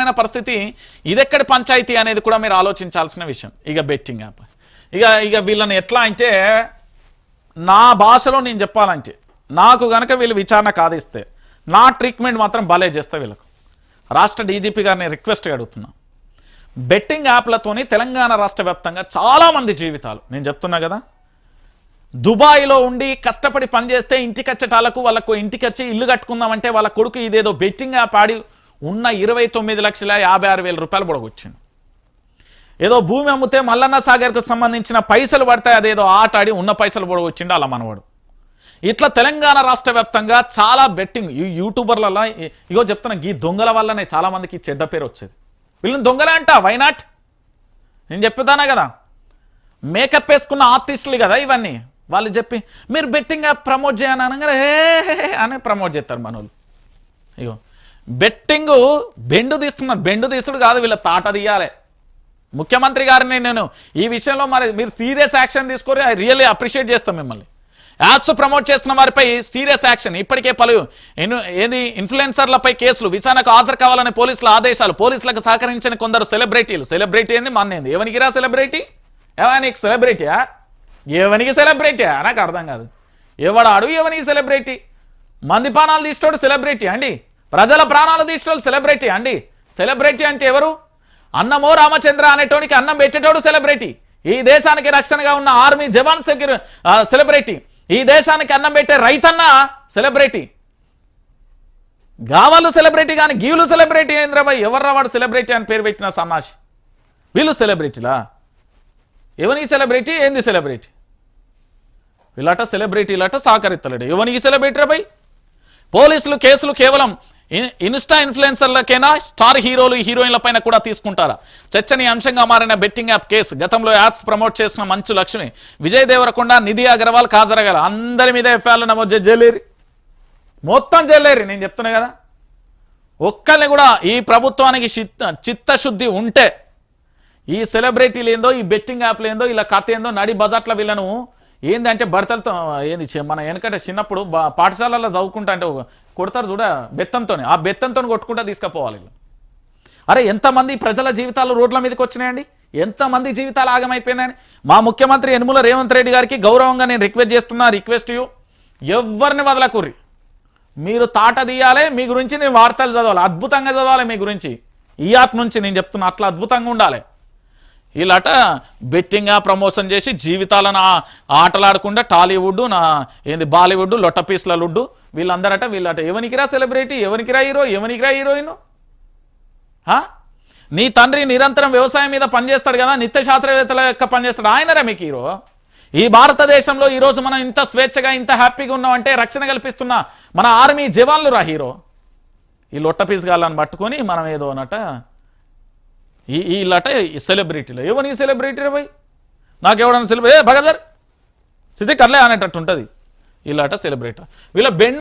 అయిన పరిస్థితి ఇదెక్కడ పంచాయతీ అనేది కూడా మీరు ఆలోచించాల్సిన విషయం. ఇక బెట్టింగ్ యాప్. ఇక ఇక వీళ్ళని ఎట్లా అంటే నా భాషలో నేను చెప్పాలంటే నాకు గనక వీళ్ళు విచారణ కాదిస్తే నా ట్రీట్మెంట్ మాత్రం భలే చేస్తా వీళ్ళకు. రాష్ట్ర డీజీపీ గారిని రిక్వెస్ట్గా అడుగుతున్నా. బెట్టింగ్ యాప్లతోని తెలంగాణ రాష్ట్ర వ్యాప్తంగా చాలామంది జీవితాలు. నేను చెప్తున్నా కదా. దుబాయ్లో ఉండి కష్టపడి పనిచేస్తే ఇంటికి వచ్చేటాలకు వాళ్ళకు ఇంటికి వచ్చి ఇల్లు కట్టుకుందామంటే వాళ్ళ కొడుకు ఇదేదో బెట్టింగ్ యాప్ ఆడి ఉన్న ఇరవై తొమ్మిది లక్షల యాభై ఆరు వేల రూపాయలు పొడగొచ్చిండు ఏదో భూమి అమ్మితే మల్లన్న సాగర్కు సంబంధించిన పైసలు పడతాయి అదేదో ఆట ఆడి ఉన్న పైసలు పొడగొచ్చిండు అలా మనవాడు. ఇట్లా తెలంగాణ రాష్ట్ర వ్యాప్తంగా చాలా బెట్టింగ్ ఈ యూట్యూబర్లలో ఇగో చెప్తున్నా ఈ దొంగల వల్లనే చాలా మందికి చెడ్డ పేరు వచ్చేది. వీళ్ళని దొంగలే అంట వైనాట్ నేను చెప్తానా కదా? మేకప్ వేసుకున్న ఆర్టిస్టులు కదా ఇవన్నీ. వాళ్ళు చెప్పి మీరు బెట్టింగ్ యాప్ ప్రమోట్ చేయను అనగా హే అని ప్రమోట్ చేస్తారు మనోళ్ళు. ఇగో బెట్టింగ్ బెండు తీస్తున్నారు బెండు తీసుడు కాదు వీళ్ళ తాట తీయాలి. ముఖ్యమంత్రి గారిని నేను ఈ విషయంలో మరి మీరు సీరియస్ యాక్షన్ తీసుకొని రియల్లీ అప్రిషియేట్ చేస్తాం మిమ్మల్ని. యాప్స్ ప్రమోట్ చేస్తున్న వారిపై సీరియస్ యాక్షన్. ఇప్పటికే పలు ఏది ఇన్ఫ్లుయెన్సర్లపై కేసులు. విచారణకు హాజరు కావాలని పోలీసుల ఆదేశాలు. పోలీసులకు సహకరించిన కొందరు సెలబ్రిటీలు. సెలబ్రిటీ ఏంది? మన్నేంది ఎవరికి రా సెలబ్రిటీ? ఏవా నీకు సెలబ్రిటీయా ఎవనికి సెలబ్రిటీయా నాకు అర్థం కాదు. ఎవడాడు ఎవనికి సెలబ్రిటీ? మంది తీసుకోడు సెలబ్రిటీ అండి? ప్రజల ప్రాణాలు తీసుకోడు సెలబ్రిటీ అండి. సెలబ్రిటీ అంటే ఎవరు? అన్నమో రామచంద్ర అనేటోనికి అన్నం పెట్టేటోడు సెలబ్రిటీ ఈ దేశానికి రక్షణగా ఉన్న ఆర్మీ జవాన్ సెక్యూరి సెలబ్రిటీ ఈ దేశానికి అన్నం పెట్టే రైతన్న సెలబ్రిటీ గావాలు సెలబ్రిటీ కానీ గీవులు సెలబ్రిటీ ఏంద్రబాయ్ ఎవర్రా వాడు సెలబ్రిటీ అని పేరు పెట్టిన సన్నాషి వీళ్ళు సెలబ్రిటీలా ఎవని సెలబ్రిటీ ఏంది సెలబ్రిటీ వీళ్ళట సెలబ్రిటీలట సహకరిస్తలేడు ఎవరికి సెలబ్రిటీ రాబాయ్ పోలీసులు కేసులు కేవలం ఇన్స్టా ఇన్ఫ్లుయెన్సర్లకైనా? స్టార్ హీరోలు హీరోయిన్ల పైన కూడా తీసుకుంటారా? చర్చనీయాంశంగా మారిన బెట్టింగ్ యాప్ కేసు గతంలో యాప్స్ ప్రమోట్ చేసిన మంచు లక్ష్మి విజయ్ దేవరకొండ నిధి అగర్వాల్ కాజరగల అందరి మీద ఎఫ్ఐఆర్లు నమోదు చేసి జైలేరి. మొత్తం జైలేరి నేను చెప్తున్నా కదా. ఒక్కరిని కూడా ఈ ప్రభుత్వానికి చిత్త చిత్తశుద్ధి ఉంటే ఈ సెలబ్రిటీలు ఏందో ఈ బెట్టింగ్ యాప్లు ఏందో ఇలా కథ ఏందో నడి బజాట్ల వీళ్ళను ఏందంటే భర్తలతో ఏంది మన వెనకట చిన్నప్పుడు పాఠశాలలో చదువుకుంటా అంటే కొడతారు చూడ? బెత్తంతోనే. ఆ బెత్తంతో కొట్టుకుంటా తీసుకుపోవాలి అరే ఎంతమంది ప్రజల జీవితాలు రోడ్ల మీదకి వచ్చినాయండి? ఎంతమంది జీవితాలు ఆగమైపోయినాయని మా ముఖ్యమంత్రి యనుమల రేవంత్ రెడ్డి గారికి గౌరవంగా నేను రిక్వెస్ట్ చేస్తున్నా రిక్వెస్ట్ యూ. ఎవరిని వదలకుర్రి. మీరు తాట తీయాలి మీ గురించి నేను వార్తలు చదవాలి అద్భుతంగా చదవాలి మీ గురించి. ఈ యాప్ నుంచి నేను చెప్తున్నా అట్లా అద్భుతంగా ఉండాలి. వీళ్ళట బెట్టింగ్గా ప్రమోషన్ చేసి జీవితాలను ఆటలాడకుండా టాలీవుడ్ నా ఏంది బాలీవుడ్ లొట్టపీస్ల లుడ్డు. వీళ్ళందరట వీళ్ళట ఎవనికిరా సెలబ్రిటీ? ఎవనికిరా హీరో? ఎవనికిరా హీరోయిన్? నీ తండ్రి నిరంతరం వ్యవసాయం మీద పనిచేస్తాడు కదా నిత్య శాస్త్రవేత్తల యొక్క పనిచేస్తాడు. ఆయనరా మీకు హీరో. ఈ భారతదేశంలో ఈరోజు మనం ఇంత స్వేచ్ఛగా ఇంత హ్యాపీగా ఉన్నామంటే రక్షణ కల్పిస్తున్న మన ఆర్మీ జవాన్లు రా హీరో. ఈ లొట్టపీస్ గాళ్ళని పట్టుకొని మనం ఏదో అనట ఈ వీళ్ళట సెలబ్రిటీలు. ఎవరి సెలబ్రిటీ పోయి? నాకు నాకెవడన్నా సెలబ్రిటీ ఏ భగదర్ సిసి కర్లే అనేటట్టు ఉంటుంది వీళ్ళట సెలబ్రిటీ. వీళ్ళ బెండ్